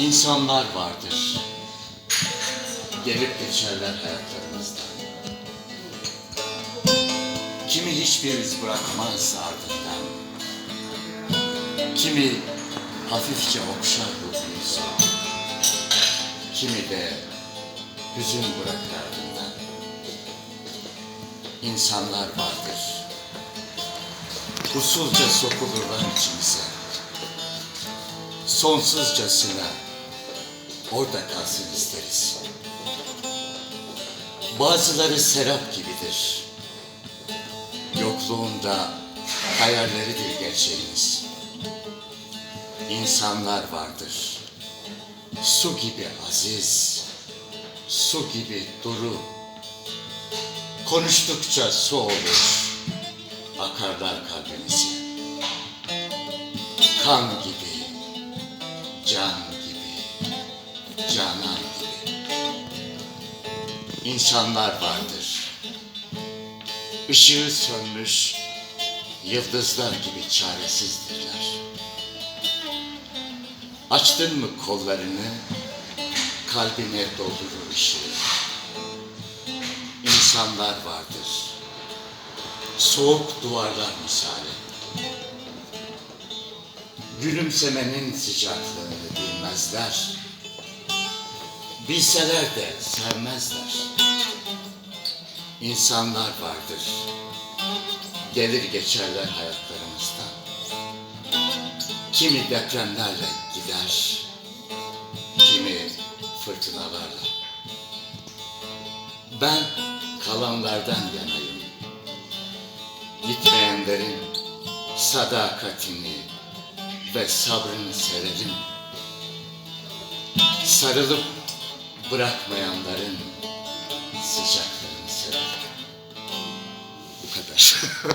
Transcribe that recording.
İnsanlar vardır. Gelip geçerler hayatlarımızdan. Kimi hiçbir iz bırakmaz ardından. Kimi hafifçe okşar ruhumuzu. Kimi de hüzün bırakır ardından. İnsanlar vardır. Usulca sokulurlar içimize. Sonsuzcasına orada kalsın isteriz. Bazıları serap gibidir. Yokluğunda hayalleridir gerçeğimiz. İnsanlar vardır. Su gibi aziz, su gibi duru. Konuştukça su olur, akarlar kalbimize. Kan gibi, can İnsanlar vardır. Işığı sönmüş, yıldızlar gibi çaresizdirler. Açtın mı kollarını, kalbine doldurur ışığı. İnsanlar vardır. Soğuk duvarlar misali. Gülümsemenin sıcaklığını bilmezler. Bilseler de sevmezler. İnsanlar vardır. Gelir geçerler hayatlarımızdan. Kimi depremlerle gider, kimi fırtınalarla. Ben kalanlardan yanayım. Gitmeyenlerin sadakatini ve sabrını severim. Sarılıp bırakmayanların sıcaklığını severim. Bu kadar.